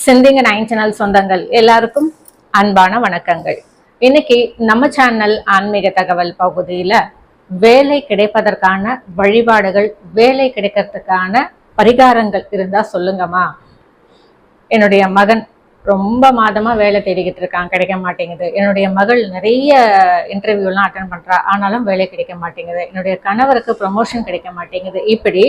சிந்திங்க nine channel சொந்தங்கள் எல்லாருக்கும் அன்பான வணக்கங்கள். இன்னைக்கு நம்ம சேனல் ஆன்மீக தகவல் பகுதியில வேலை கிடைப்பதற்கான வழிபாடுகள் வேலை கிடைக்கிறதுக்கான பரிகாரங்கள் இருந்தா சொல்லுங்கம்மா. என்னுடைய மகன் ரொம்ப மாதமா வேலை தேடிக்கிட்டு இருக்கான் கிடைக்க மாட்டேங்குது. என்னுடைய மகள் நிறைய இன்டர்வியூலாம் அட்டன் பண்றா ஆனாலும் வேலை கிடைக்க மாட்டேங்குது. என்னுடைய கணவருக்கு ப்ரமோஷன் கிடைக்க மாட்டேங்குது. இப்படி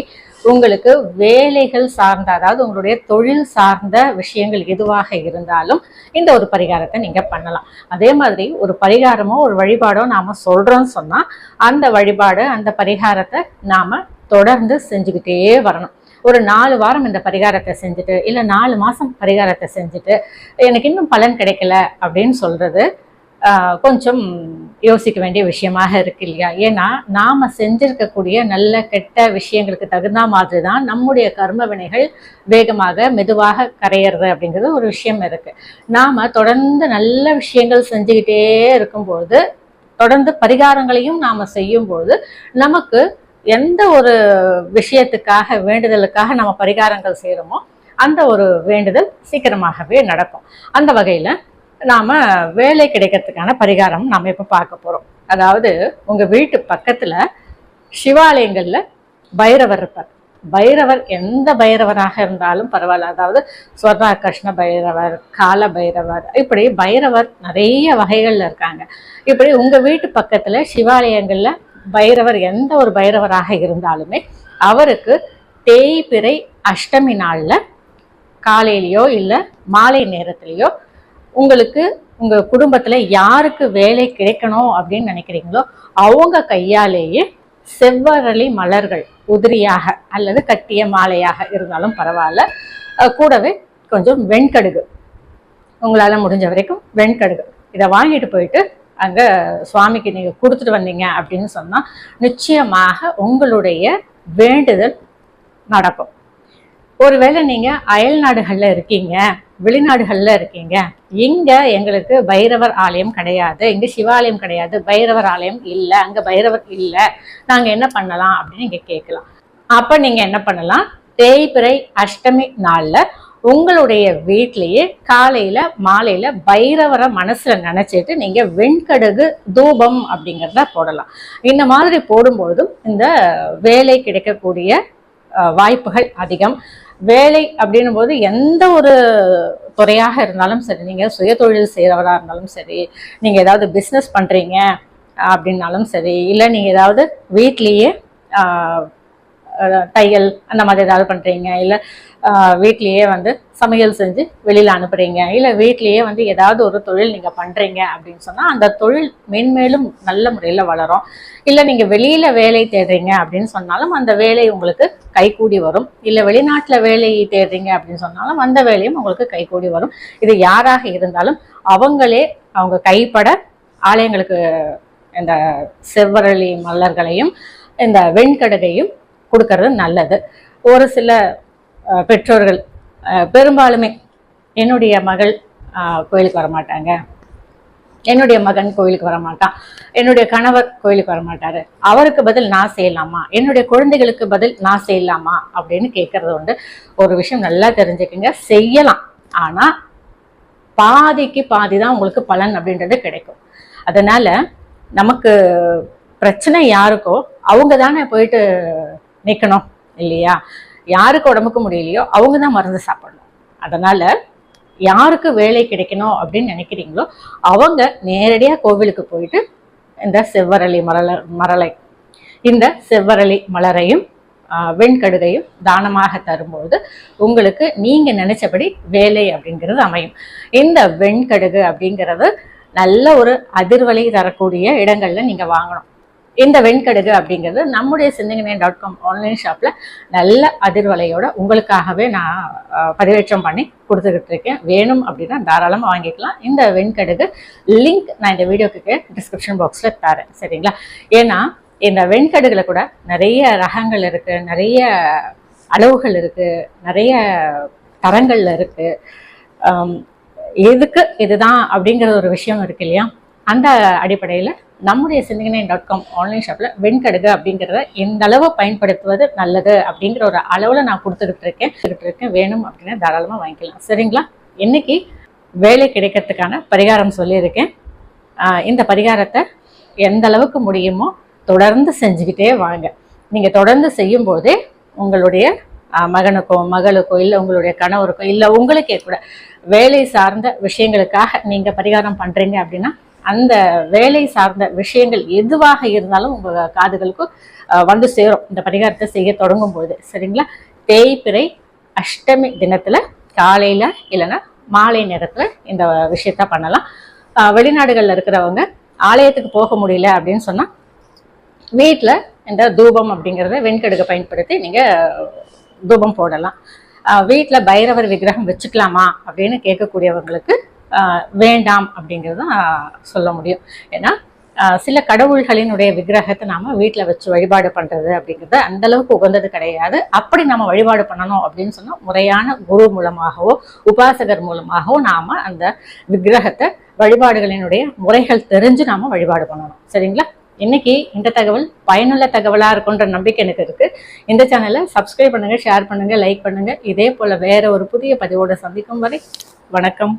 உங்களுக்கு வேலைகள் சார்ந்த அதாவது உங்களுடைய தொழில் சார்ந்த விஷயங்கள் எதுவாக இருந்தாலும் இந்த ஒரு பரிகாரத்தை நீங்க பண்ணலாம். அதே மாதிரி ஒரு பரிகாரமோ ஒரு வழிபாடோ நாம சொல்றோம்னு சொன்னா அந்த வழிபாடு அந்த பரிகாரத்தை நாம தொடர்ந்து செஞ்சுக்கிட்டே வரணும். ஒரு நாலு வாரம் இந்த பரிகாரத்தை செஞ்சுட்டு இல்லை நாலு மாதம் பரிகாரத்தை செஞ்சுட்டு எனக்கு இன்னும் பலன் கிடைக்கல அப்படின்னு சொல்கிறது கொஞ்சம் யோசிக்க வேண்டிய விஷயமாக இருக்கு இல்லையா? ஏன்னா நாம் செஞ்சிருக்கக்கூடிய நல்ல கெட்ட விஷயங்களுக்கு தகுந்த மாதிரி தான் நம்முடைய கர்ம வினைகள் வேகமாக மெதுவாக கரையிறது அப்படிங்கிறது ஒரு விஷயம் இருக்குது நாம் தொடர்ந்து நல்ல விஷயங்கள் செஞ்சுக்கிட்டே இருக்கும்போது தொடர்ந்து பரிகாரங்களையும் நாம் செய்யும்போது நமக்கு எந்த ஒரு விஷயத்துக்காக வேண்டுதலுக்காக நம்ம பரிகாரங்கள் செய்கிறோமோ அந்த ஒரு வேண்டுதல் சீக்கிரமாகவே நடக்கும். அந்த வகையில் நாம் வேலை கிடைக்கிறதுக்கான பரிகாரம் நாம் இப்போ பார்க்க போகிறோம் அதாவது உங்கள் வீட்டு பக்கத்தில் சிவாலயங்களில் பைரவர் இருப்பார். பைரவர் எந்த பைரவராக இருந்தாலும் பரவாயில்ல. அதாவது ஸ்வர்ணா கிருஷ்ண பைரவர் கால பைரவர் இப்படி பைரவர் நிறைய வகைகளில் இருக்காங்க. இப்படி உங்கள் வீட்டு பக்கத்தில் சிவாலயங்களில் பைரவர் எந்த ஒரு பைரவராக இருந்தாலுமே அவருக்கு தேய்பிறை அஷ்டமி நாளில் காலையிலையோ இல்லை மாலை நேரத்துலையோ உங்களுக்கு உங்கள் குடும்பத்தில் யாருக்கு வேலை கிடைக்கணும் அப்படின்னு நினைக்கிறீங்களோ அவங்க கையாலேயே செவ்வரளி மலர்கள் உதிரியாக அல்லது கட்டிய மாலையாக இருந்தாலும் பரவாயில்ல. கூடவே கொஞ்சம் வெண்கடுகு. உங்களால் முடிஞ்ச வரைக்கும் வெண்கடுகு. இதை வாங்கிட்டு போயிட்டு அங்க சுவாமிக்கு நீங்க கொடுத்துட்டு வந்தீங்க அப்படின்னு சொன்னா நிச்சயமாக உங்களுடைய வேண்டுதல் நடக்கும். ஒருவேளை நீங்க அயல் நாடுகள்ல இருக்கீங்க வெளிநாடுகள்ல இருக்கீங்க இங்க எங்களுக்கு பைரவர் ஆலயம் கிடையாது இங்க சிவாலயம் கிடையாது பைரவர் ஆலயம் இல்ல அங்க பைரவர் இல்ல நாங்க என்ன பண்ணலாம் அப்படின்னு நீங்க கேட்கலாம். அப்ப நீங்க என்ன பண்ணலாம்? தேய்பிறை அஷ்டமி நாள்ல உங்களுடைய வீட்லேயே காலையில் மாலையில் பைரவரை மனசில் நினச்சிட்டு நீங்கள் வெண்கடுகு தூபம் அப்படிங்கிறத போடலாம். இந்த மாதிரி போடும்பொழுதும் இந்த வேலை கிடைக்கக்கூடிய வாய்ப்புகள் அதிகம். வேலை அப்படின்னும் போது எந்த ஒரு துறையாக இருந்தாலும் சரி நீங்கள் சுயதொழில் செய்கிறவராக இருந்தாலும் சரி நீங்கள் ஏதாவது பிஸ்னஸ் பண்ணுறீங்க அப்படின்னாலும் சரி இல்லை நீங்கள் ஏதாவது வீட்லேயே தையல் அந்த மாதிரி ஏதாவது பண்ணுறீங்க இல்லை வீட்லேயே வந்து சமையல் செஞ்சு வெளியில் அனுப்புகிறீங்க இல்லை வீட்லேயே வந்து ஏதாவது ஒரு தொழில் நீங்கள் பண்ணுறீங்க அப்படின்னு சொன்னால் அந்த தொழில் மென்மேலும் நல்ல முறையில் வளரும். இல்லை நீங்கள் வெளியில் வேலை தேடுறீங்க அப்படின்னு சொன்னாலும் அந்த வேலை உங்களுக்கு கைகூடி வரும். இல்லை வெளிநாட்டில் வேலை தேடுறீங்க அப்படின்னு சொன்னாலும் அந்த வேலையும் உங்களுக்கு கைகூடி வரும். இது யாராக இருந்தாலும் அவங்களே அவங்க கைப்பட ஆலயங்களுக்கு இந்த செவ்வரளி மலர்களையும் இந்த வெண்கடுகையும் கொடுக்கறது நல்லது. ஒரு சில பெற்றோர்கள் பெரும்பாலுமே என்னுடைய மகள் கோயிலுக்கு வர மாட்டாங்க என்னுடைய மகன் கோயிலுக்கு வரமாட்டான். என்னுடைய கணவர் கோயிலுக்கு வரமாட்டாரு. அவருக்கு பதில் நான் செய்யலாமா? என்னுடைய குழந்தைகளுக்கு பதில் நான் செய்யலாமா? அப்படின்னு கேட்கறது உண்டு. ஒரு விஷயம் நல்லா தெரிஞ்சுக்கங்க. செய்யலாம். ஆனா பாதிக்கு பாதி தான் உங்களுக்கு பலன் அப்படின்றது கிடைக்கும். அதனால நமக்கு பிரச்சனை யாருக்கோ அவங்க தானே போயிட்டு நிற்கணும் இல்லையா? யாருக்கு உடம்புக்கு முடியலையோ அவங்க தான் மருந்து சாப்பிடணும். அதனால யாருக்கு வேலை கிடைக்கணும் அப்படின்னு நினைக்கிறீங்களோ அவங்க நேரடியாக கோவிலுக்கு போயிட்டு இந்த செவ்வரளி மரல மரலை இந்த செவ்வரளி மலரையும் ஆஹ், வெண்கடுகையும் தானமாக தரும்போது உங்களுக்கு நீங்க நினைச்சபடி வேலை அப்படிங்கிறது அமையும். இந்த வெண்கடுகு அப்படிங்கிறது நல்ல ஒரு அதிர்வலை தரக்கூடிய இடங்கள்ல நீங்க வாங்கணும். இந்த வெண்கடுகு அப்படிங்கிறது நம்முடைய சிந்தனை டாட் காம் ஆன்லைன் ஷாப்பில் நல்ல அதிர்வலையோட உங்களுக்காகவே நான் பதிவேற்றம் பண்ணி கொடுத்துக்கிட்டு இருக்கேன். வேணும் அப்படின்னா தாராளமாக வாங்கிக்கலாம். இந்த வெண்கடுகு லிங்க் நான் இந்த வீடியோக்கு டிஸ்கிரிப்ஷன் பாக்ஸில் தரேன். சரிங்களா? ஏன்னா இந்த வெண்கடுகில் கூட நிறைய ரகங்கள் இருக்குது நிறைய அளவுகள் இருக்குது நிறைய தரங்கள்ல இருக்குது எதுக்கு இதுதான் அப்படிங்கிற ஒரு விஷயம் இருக்கு இல்லையா? அந்த அடிப்படையில் நம்முடைய சிந்தனை டாட் காம் ஆன்லைன் ஷாப்பில் வெண்கடுகு அப்படிங்கிறத எந்த அளவு பயன்படுத்துவது நல்லது அப்படிங்கிற ஒரு அளவில் நான் கொடுத்துக்கிட்டு இருக்கேன். இருக்கேன். வேணும் அப்படின்னா தாராளமாக வாங்கிக்கலாம். சரிங்களா? இன்னைக்கு வேலை கிடைக்கிறதுக்கான பரிகாரம் சொல்லியிருக்கேன். இந்த பரிகாரத்தை எந்த அளவுக்கு முடியுமோ தொடர்ந்து செஞ்சுக்கிட்டே வாங்க. நீங்கள் தொடர்ந்து செய்யும் போதே உங்களுடைய மகனுக்கோ மகளுக்கோ இல்லை உங்களுடைய கணவருக்கோ இல்லை உங்களுக்கே கூட வேலை சார்ந்த விஷயங்களுக்காக நீங்கள் பரிகாரம் பண்ணுறீங்க அப்படின்னா அந்த வேலை சார்ந்த விஷயங்கள் எதுவாக இருந்தாலும் உங்கள் காதுகளுக்கு வந்து சேரும். இந்த பரிகாரத்தை செய்ய தொடங்கும் போது சரிங்களா? தேய்பிறை அஷ்டமி தினத்தில் காலையில் இல்லைன்னா மாலை நேரத்தில் இந்த விஷயத்த பண்ணலாம். வெளிநாடுகளில் இருக்கிறவங்க ஆலயத்துக்கு போக முடியல அப்படின்னு சொன்னால் வீட்டில் இந்த தூபம் அப்படிங்கிறத வெண்கடுகை பயன்படுத்தி நீங்கள் தூபம் போடலாம். வீட்டில் பைரவர் விக்கிரகம் வச்சுக்கலாமா அப்படின்னு கேட்கக்கூடியவங்களுக்கு வேண்டாம் அப்படிங்கிறது தான் சொல்ல முடியும். ஏன்னா சில கடவுள்களினுடைய விக்கிரகத்தை நாம வீட்டில் வச்சு வழிபாடு பண்றது அப்படிங்கிறது அந்த அளவுக்கு உகந்தது கிடையாது. அப்படி நம்ம வழிபாடு பண்ணணும் அப்படின்னு சொன்னா முறையான குரு மூலமாகவோ உபாசகர் மூலமாகவோ நாம அந்த விக்கிரகத்தை வழிபாடுகளினுடைய முறைகள் தெரிஞ்சு நாம வழிபாடு பண்ணணும். சரிங்களா? இன்னைக்கு இந்த தகவல் பயனுள்ள தகவலா இருக்குன்ற நம்பிக்கை எனக்கு இருக்கு. இந்த சேனலை சப்ஸ்கிரைப் பண்ணுங்க ஷேர் பண்ணுங்க லைக் பண்ணுங்க. இதே போல வேற ஒரு புதிய பதிவோட சந்திக்கும் வரை வணக்கம்.